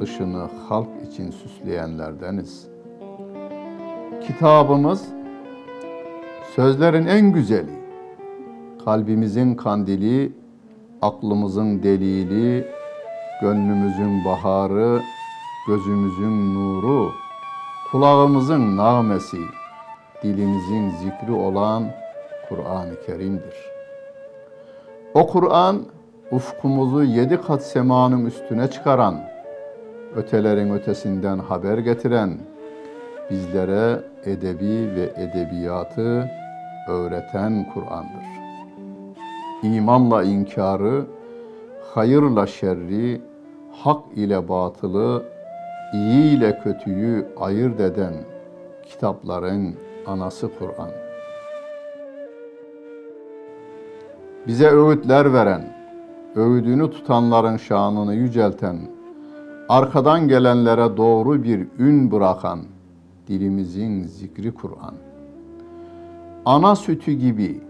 dışını halk için süsleyenlerdeniz. Kitabımız sözlerin en güzeli, kalbimizin kandili, aklımızın delili, gönlümüzün baharı, gözümüzün nuru, kulağımızın nağmesi, dilimizin zikri olan Kur'an-ı Kerim'dir. O Kur'an ufkumuzu yedi kat semanın üstüne çıkaran, ötelerin ötesinden haber getiren, bizlere edebi ve edebiyatı öğreten Kur'an'dır. İmanla inkarı, hayırla şerri, hak ile batılı, iyi ile kötüyü ayırt eden kitapların anası Kur'an. Bize öğütler veren, öğüdünü tutanların şanını yücelten, arkadan gelenlere doğru bir ün bırakan, dilimizin zikri Kur'an. Ana sütü gibi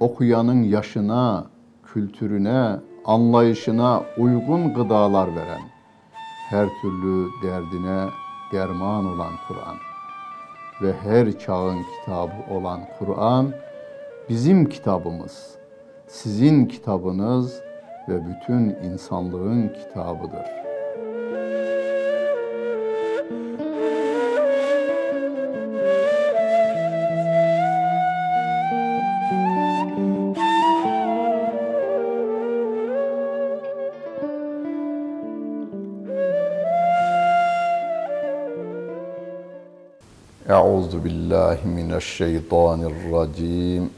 okuyanın yaşına, kültürüne, anlayışına uygun gıdalar veren, her türlü derdine derman olan Kur'an ve her çağın kitabı olan Kur'an bizim kitabımız, sizin kitabınız ve bütün insanlığın kitabıdır. Euzu billahi mineşşeytanirracim.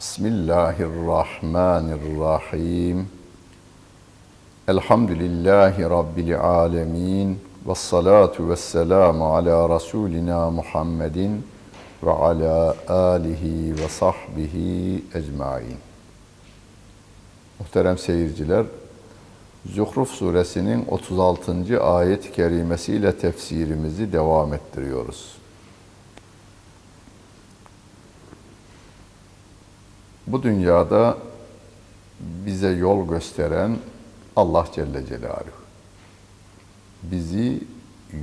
Bismillahirrahmanirrahim. Elhamdülillahi Rabbil alemin. Ve salatu ve selamu ala Resulina Muhammedin ve ala alihi ve sahbihi ecmain. Muhterem seyirciler, Zuhruf suresinin 36. ayet-i kerimesiyle tefsirimizi devam ettiriyoruz. Bu dünyada bize yol gösteren Allah Celle Celaluhu. Bizi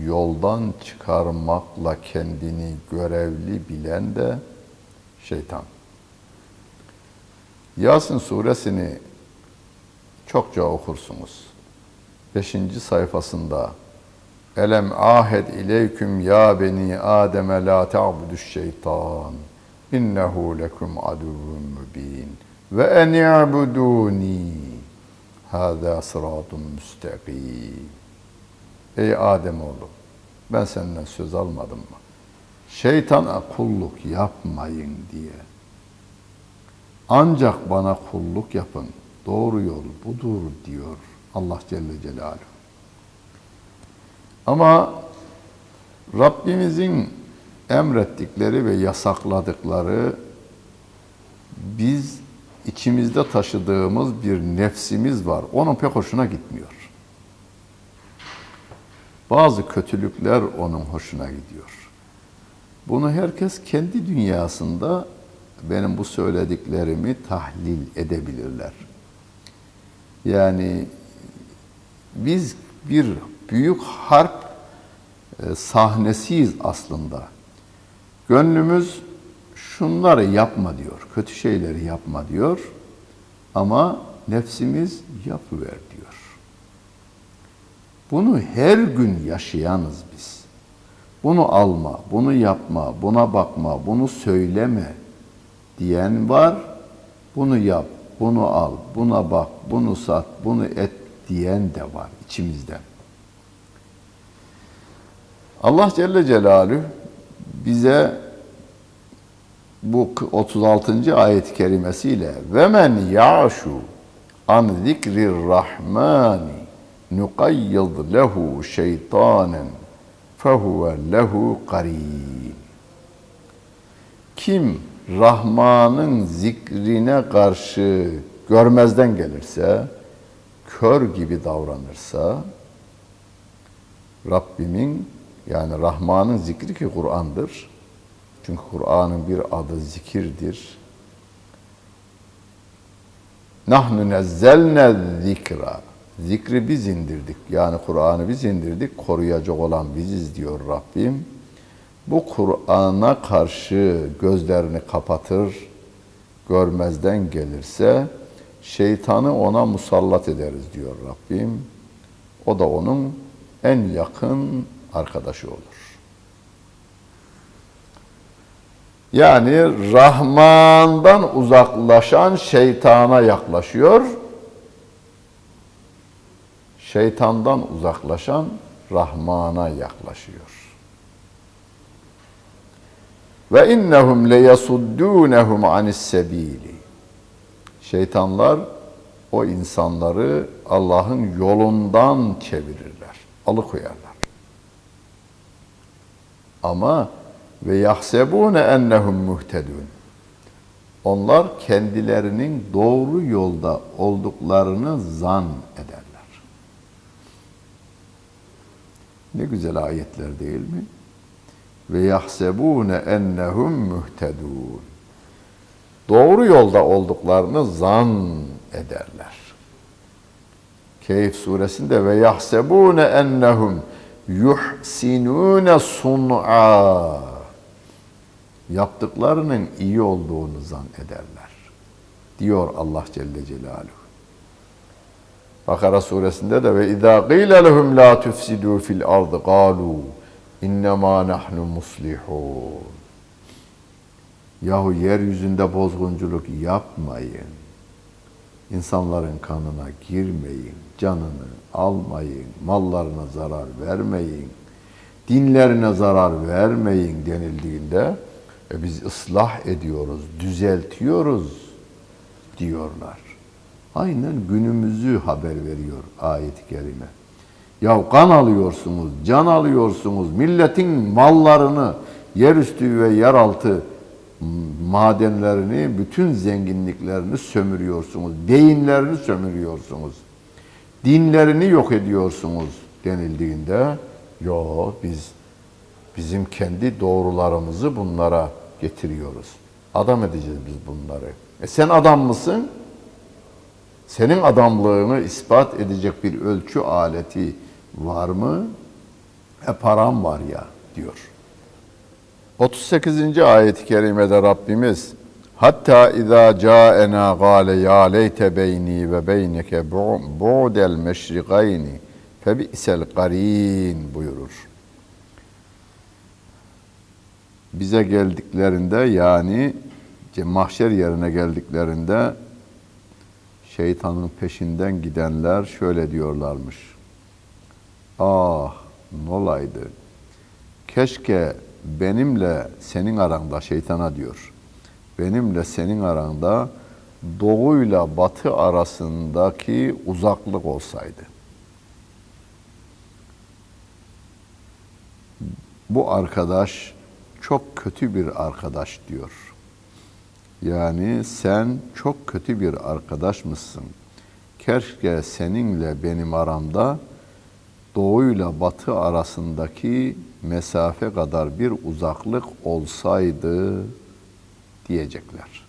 yoldan çıkarmakla kendini görevli bilen de şeytan. Yasin suresini çokça okursunuz. Beşinci sayfasında Elem ahed ileyküm ya beni Adem la ta'buduş şeytan innehu lekum aduvun mübin ve en ya'buduni hâzâ sıratun müstakîm Ey Ademoğlu ben senden söz almadım mı? Şeytana kulluk yapmayın diye. Ancak bana kulluk yapın. Doğru yol budur diyor Allah Celle Celaluhu. Ama Rabbimizin emrettikleri ve yasakladıkları biz içimizde taşıdığımız bir nefsimiz var. Onun pek hoşuna gitmiyor. Bazı kötülükler onun hoşuna gidiyor. Bunu herkes kendi dünyasında benim bu söylediklerimi tahlil edebilirler. Yani biz bir büyük harp e, sahnesiyiz aslında. Gönlümüz şunları yapma diyor, kötü şeyleri yapma diyor ama nefsimiz yapıver diyor. Bunu her gün yaşayanız biz. Bunu alma, bunu yapma, buna bakma, bunu söyleme diyen var. Bunu yap, bunu al, buna bak, bunu sat, bunu et diyen de var içimizde. Allah Celle Celaluhu bize bu 36. ayet-i kerimesiyle ve men ya'şu an zikrir rahmani nuqayyid lehu şeytanen fehuve lehu qarin. Kim Rahman'ın zikrine karşı görmezden gelirse, kör gibi davranırsa, Rabbimin yani Rahman'ın zikri ki Kur'an'dır. Çünkü Kur'an'ın bir adı zikirdir. Nahnu nezzelne zikra. Zikri biz indirdik. Yani Kur'an'ı biz indirdik. Koruyacak olan biziz diyor Rabbim. Bu Kur'an'a karşı gözlerini kapatır, görmezden gelirse şeytanı ona musallat ederiz diyor Rabbim. O da onun en yakın arkadaşı olur. Yani Rahman'dan uzaklaşan şeytana yaklaşıyor. Şeytandan uzaklaşan Rahman'a yaklaşıyor. Ve innehum leyesuddunhum anis sebili. Şeytanlar o insanları Allah'ın yolundan çevirirler, alıkoyarlar. Ama ve yahsebune ennehum muhtedun. Onlar kendilerinin doğru yolda olduklarını zan ederler. Ne güzel ayetler değil mi? Ve yahsebune ennehum muhtedun. Doğru yolda olduklarını zan ederler. Keyif suresinde ve yahsebune ennehum yuhsinune sun'a yaptıklarının iyi olduğunu zan ederler. Diyor Allah Celle Celaluhu. Bakara suresinde de ve izâ qîle lehum lâ tufsidû fil ardı qâlû innemâ nahnu muslihûn. Yahu yeryüzünde bozgunculuk yapmayın. İnsanların kanına girmeyin, canını almayın, mallarına zarar vermeyin, dinlerine zarar vermeyin denildiğinde e biz ıslah ediyoruz, düzeltiyoruz diyorlar. Aynen günümüzü haber veriyor ayet-i kerime. Ya kan alıyorsunuz, can alıyorsunuz, milletin mallarını, yerüstü ve yeraltı madenlerini, bütün zenginliklerini sömürüyorsunuz. Beyinlerini sömürüyorsunuz. Dinlerini yok ediyorsunuz denildiğinde yo biz bizim kendi doğrularımızı bunlara getiriyoruz. Adam edeceğiz biz bunları. E sen adam mısın? Senin adamlığını ispat edecek bir ölçü aleti var mı? E param var ya diyor. 38. ayet-i kerimede Rabbimiz Hatta izâ câenâ gâle yâ leyte beyni ve beyneke bu'del meşrikayni fe bi'sel qarîn buyurur. Bize geldiklerinde yani mahşer yerine geldiklerinde şeytanın peşinden gidenler şöyle diyorlarmış. Ah nolaydı. Keşke benimle senin aranda şeytana diyor. Benimle senin aranda doğuyla batı arasındaki uzaklık olsaydı. Bu arkadaş çok kötü bir arkadaş diyor. Yani sen çok kötü bir arkadaş mısın? Keşke seninle benim aramda doğuyla batı arasındaki mesafe kadar bir uzaklık olsaydı diyecekler.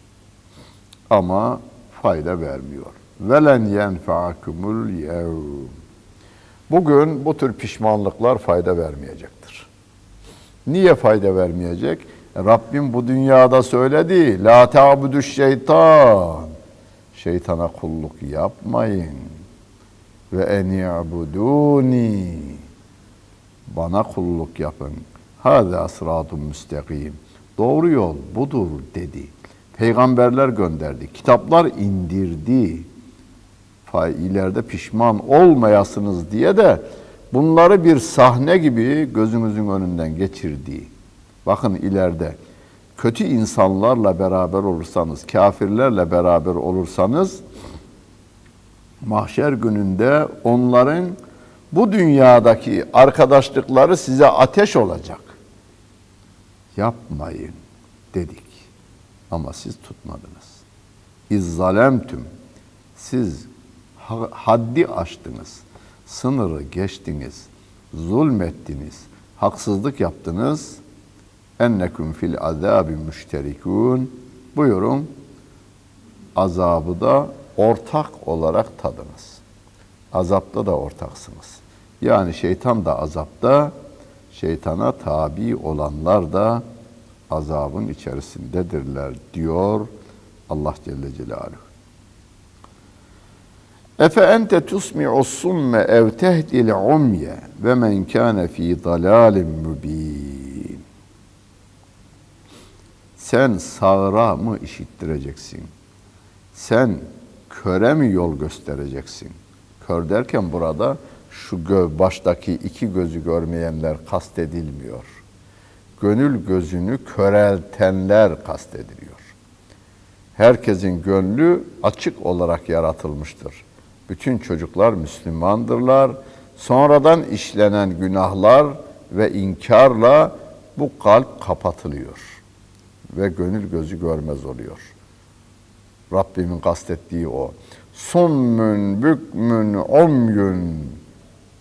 Ama fayda vermiyor. Velen yenfa'akumul yevm. Bugün bu tür pişmanlıklar fayda vermeyecektir. Niye fayda vermeyecek? Rabbim bu dünyada söyledi. La ta'budu şeytan. Şeytana kulluk yapmayın. Ve en ya'buduni. Bana kulluk yapın. Hâzâ sıratun müstakim. Doğru yol budur dedi. Peygamberler gönderdi. Kitaplar indirdi. İleride pişman olmayasınız diye de bunları bir sahne gibi gözünüzün önünden geçirdi. Bakın ileride kötü insanlarla beraber olursanız, kafirlerle beraber olursanız mahşer gününde onların Bu dünyadaki arkadaşlıkları size ateş olacak. Yapmayın dedik. Ama siz tutmadınız. İzzalemtüm. Siz ha- haddi aştınız. Sınırı geçtiniz. Zulmettiniz. Haksızlık yaptınız. Enneküm fil azabi müşterikun. Buyurun. Azabı da ortak olarak tadınız. Azapta da ortaksınız. Yani şeytan da azapta, şeytana tabi olanlar da azabın içerisindedirler diyor Allah Celle Celaluhu. Efe ente tusmi'u summe ev tehdil umye ve men kana fi dalalin mübin. Sen sağıra mı işittireceksin? Sen köre mi yol göstereceksin? Kör derken burada şu gö baştaki iki gözü görmeyenler kastedilmiyor. Gönül gözünü köreltenler kastediliyor. Herkesin gönlü açık olarak yaratılmıştır. Bütün çocuklar Müslümandırlar. Sonradan işlenen günahlar ve inkarla bu kalp kapatılıyor ve gönül gözü görmez oluyor. Rabbimin kastettiği o. Summün, bükmün, omyün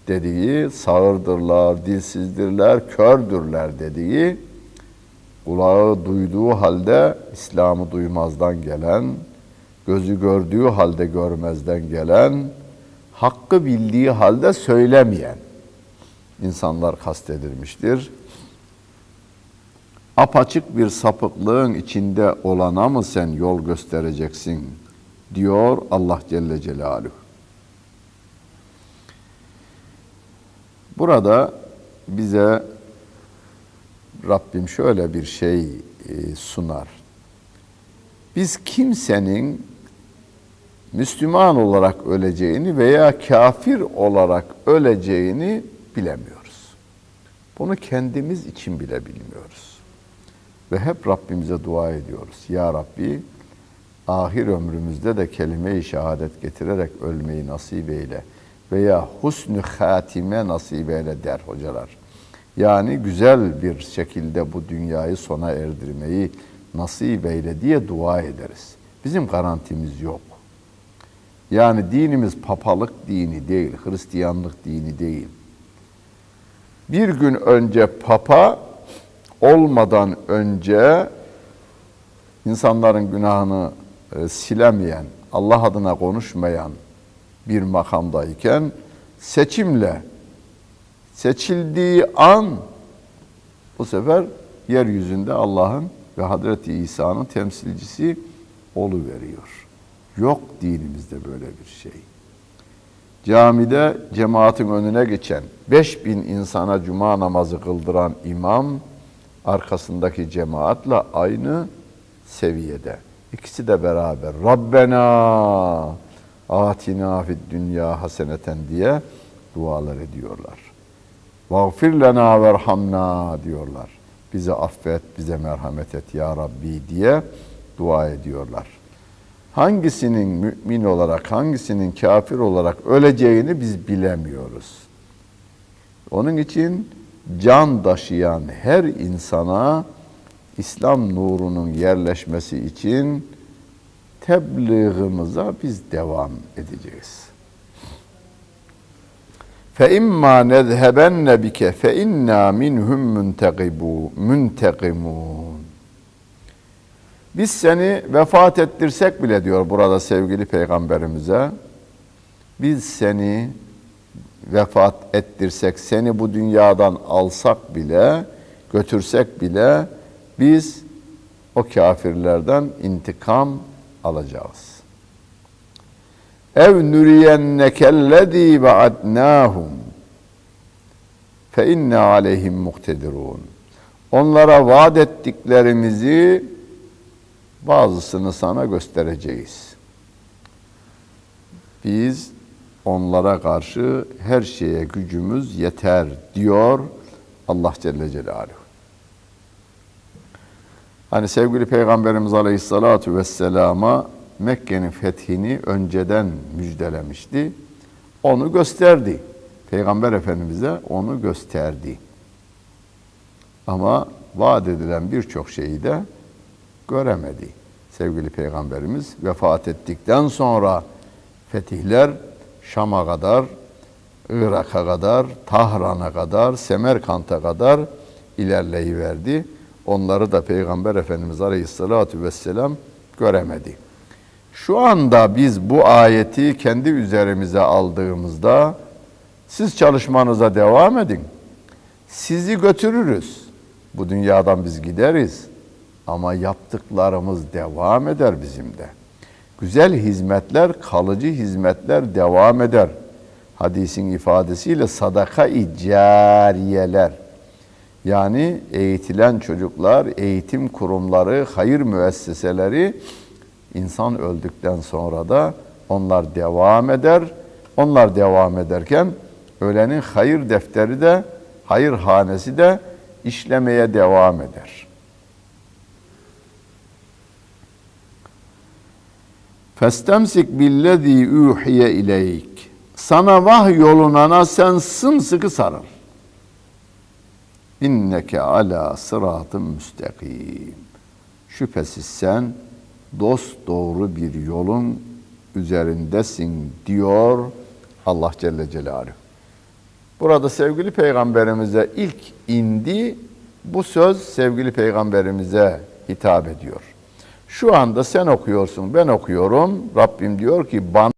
dediği, sağırdırlar, dilsizdirler, kördürler dediği, kulağı duyduğu halde İslam'ı duymazdan gelen, gözü gördüğü halde görmezden gelen, hakkı bildiği halde söylemeyen insanlar kastedilmiştir. Apaçık bir sapıklığın içinde olana mı sen yol göstereceksin diyor Allah Celle Celaluhu. Burada bize Rabbim şöyle bir şey e, sunar. Biz kimsenin Müslüman olarak öleceğini veya kafir olarak öleceğini bilemiyoruz. Bunu kendimiz için bile bilmiyoruz. Ve hep Rabbimize dua ediyoruz. Ya Rabbi ahir ömrümüzde de kelime-i şehadet getirerek ölmeyi nasip eyle veya husnü hatime nasip eyle der hocalar. Yani güzel bir şekilde bu dünyayı sona erdirmeyi nasip eyle diye dua ederiz. Bizim garantimiz yok. Yani dinimiz papalık dini değil, Hristiyanlık dini değil. Bir gün önce papa olmadan önce insanların günahını e, silemeyen, Allah adına konuşmayan bir makamdayken seçimle seçildiği an bu sefer yeryüzünde Allah'ın ve Hazreti İsa'nın temsilcisi veriyor. Yok dinimizde böyle bir şey. Camide cemaatin önüne geçen 5000 insana cuma namazı kıldıran imam arkasındaki cemaatle aynı seviyede. İkisi de beraber Rabbena atina fid dünya haseneten diye dualar ediyorlar. Vagfir lena verhamna diyorlar. Bize affet, bize merhamet et ya Rabbi diye dua ediyorlar. Hangisinin mümin olarak, hangisinin kafir olarak öleceğini biz bilemiyoruz. Onun için can taşıyan her insana İslam nurunun yerleşmesi için tebliğimize biz devam edeceğiz. Fe imma nezhebenne bike fe inna minhum muntaqibu muntaqimun. Biz seni vefat ettirsek bile diyor burada sevgili peygamberimize. Biz seni vefat ettirsek, seni bu dünyadan alsak bile, götürsek bile biz o kafirlerden intikam alacağız. Ev nuriyennekellezî vaadnâhum fe inne aleyhim muktedirun. Onlara vaat ettiklerimizi bazısını sana göstereceğiz. Biz onlara karşı her şeye gücümüz yeter diyor Allah Celle Celaluhu. Hani sevgili Peygamberimiz Aleyhisselatü Vesselam'a Mekke'nin fethini önceden müjdelemişti. Onu gösterdi. Peygamber Efendimiz'e onu gösterdi. Ama vaat edilen birçok şeyi de göremedi. Sevgili Peygamberimiz vefat ettikten sonra fetihler Şam'a kadar, Irak'a kadar, Tahran'a kadar, Semerkant'a kadar ilerleyiverdi. Onları da Peygamber Efendimiz Aleyhisselatü Vesselam göremedi. Şu anda biz bu ayeti kendi üzerimize aldığımızda siz çalışmanıza devam edin. Sizi götürürüz. Bu dünyadan biz gideriz. Ama yaptıklarımız devam eder bizim de. Güzel hizmetler, kalıcı hizmetler devam eder. Hadisin ifadesiyle sadaka-i cariyeler. Yani eğitilen çocuklar, eğitim kurumları, hayır müesseseleri insan öldükten sonra da onlar devam eder. Onlar devam ederken ölenin hayır defteri de, hayır hanesi de işlemeye devam eder. Festemsik billezî uhiye ileyk. Sana vah yolunana sen sımsıkı sarıl. İnneke ala sıratın müstakim. Şüphesiz sen dost doğru bir yolun üzerindesin diyor Allah Celle Celaluhu. Burada sevgili peygamberimize ilk indi bu söz sevgili peygamberimize hitap ediyor. Şu anda sen okuyorsun, ben okuyorum. Rabbim diyor ki bana